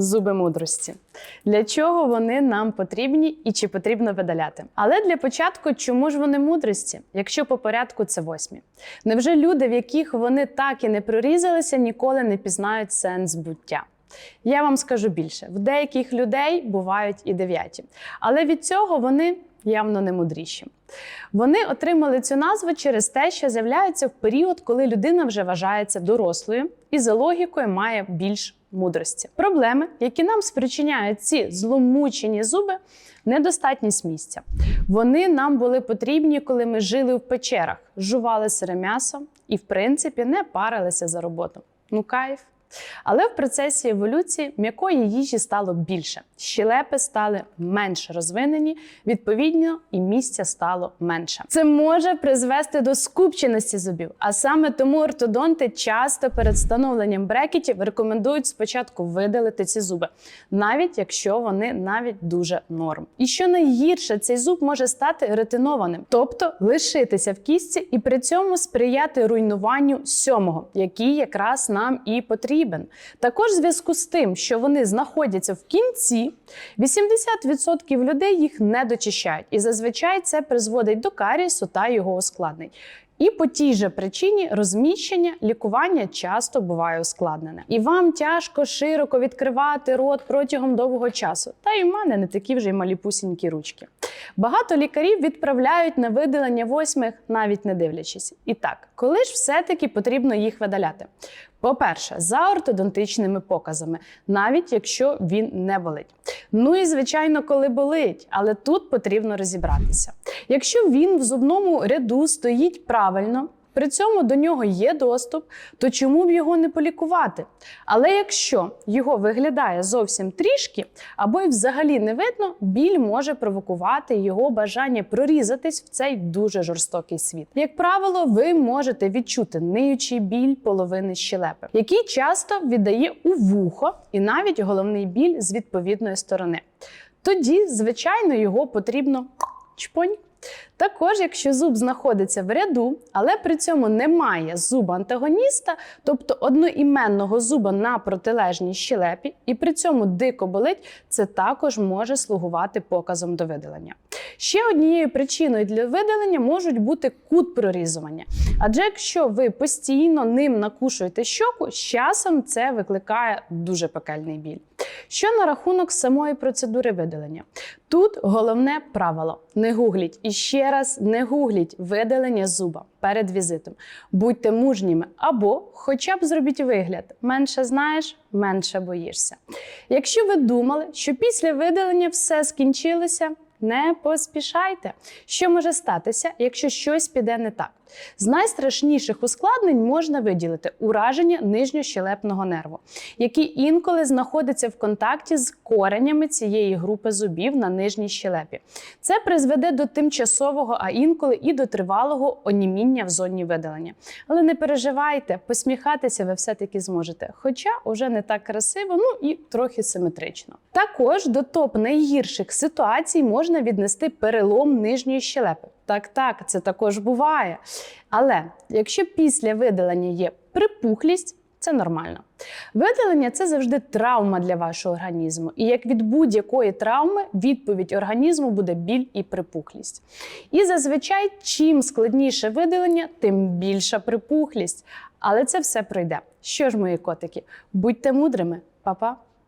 Зуби мудрості. Для чого вони нам потрібні і чи потрібно видаляти? Але для початку, чому ж вони мудрості, якщо по порядку це восьмі? Невже люди, в яких вони так і не прорізалися, ніколи не пізнають сенс буття? Я вам скажу більше: в деяких людей бувають і дев'яті, але від цього вони явно не мудріші. Вони отримали цю назву через те, що з'являються в період, коли людина вже вважається дорослою і за логікою має більш мудрості. Проблеми, які нам спричиняють ці зломучені зуби, недостатність місця. Вони нам були потрібні, коли ми жили в печерах, жували сире м'ясо і, в принципі, не парилися за роботу. Ну, кайф. Але в процесі еволюції м'якої їжі стало більше, щелепи стали менш розвинені, відповідно, і місця стало менше. Це може призвести до скупченості зубів, а саме тому ортодонти часто перед встановленням брекетів рекомендують спочатку видалити ці зуби, навіть якщо вони навіть дуже норм. І що найгірше, цей зуб може стати ретинованим, тобто лишитися в кістці і при цьому сприяти руйнуванню сьомого, який якраз нам і потрібен. Також в зв'язку з тим, що вони знаходяться в кінці, 80% людей їх не дочищають, і зазвичай це призводить до карісу та його ускладнень. І по тій же причині розміщення лікування часто буває ускладнене. І вам тяжко широко відкривати рот протягом довгого часу. Та й в мене не такі вже й маліпусінькі ручки. Багато лікарів відправляють на видалення восьмих, навіть не дивлячись. І так, коли ж все-таки потрібно їх видаляти? По-перше, за ортодонтичними показами, навіть якщо він не болить. Ну і звичайно, коли болить, але тут потрібно розібратися. Якщо він в зубному ряду стоїть правильно, при цьому до нього є доступ, то чому б його не полікувати? Але якщо його виглядає зовсім трішки, або й взагалі не видно, біль може провокувати його бажання прорізатись в цей дуже жорстокий світ. Як правило, ви можете відчути ниючий біль половини щелепи, який часто віддає у вухо і навіть головний біль з відповідної сторони. Тоді, звичайно, його потрібно чпонь. Також, якщо зуб знаходиться в ряду, але при цьому немає зуба антагоніста, тобто одноіменного зуба на протилежній щелепі, і при цьому дико болить, це також може слугувати показом до видалення. Ще однією причиною для видалення можуть бути кут прорізування. Адже якщо ви постійно ним накушуєте щоку, з часом це викликає дуже пекельний біль. Що на рахунок самої процедури видалення? Тут головне правило: не гугліть і ще раз не гугліть видалення зуба перед візитом. Будьте мужніми або хоча б зробіть вигляд: менше знаєш, менше боїшся. Якщо ви думали, що після видалення все скінчилося, не поспішайте. Що може статися, якщо щось піде не так? З найстрашніших ускладнень можна виділити ураження нижньощелепного нерву, який інколи знаходиться в контакті з коренями цієї групи зубів на нижній щелепі. Це призведе до тимчасового, а інколи і до тривалого оніміння в зоні видалення. Але не переживайте, посміхатися ви все-таки зможете, хоча уже не так красиво, ну і трохи симетрично. Також до топ найгірших ситуацій можна віднести перелом нижньої щелепи. Так, так, це також буває. Але якщо після видалення є припухлість, це нормально. Видалення це завжди травма для вашого організму. І як від будь-якої травми, відповідь організму буде біль і припухлість. І зазвичай, чим складніше видалення, тим більша припухлість. Але це все пройде. Що ж, мої котики, будьте мудрими, Па-па!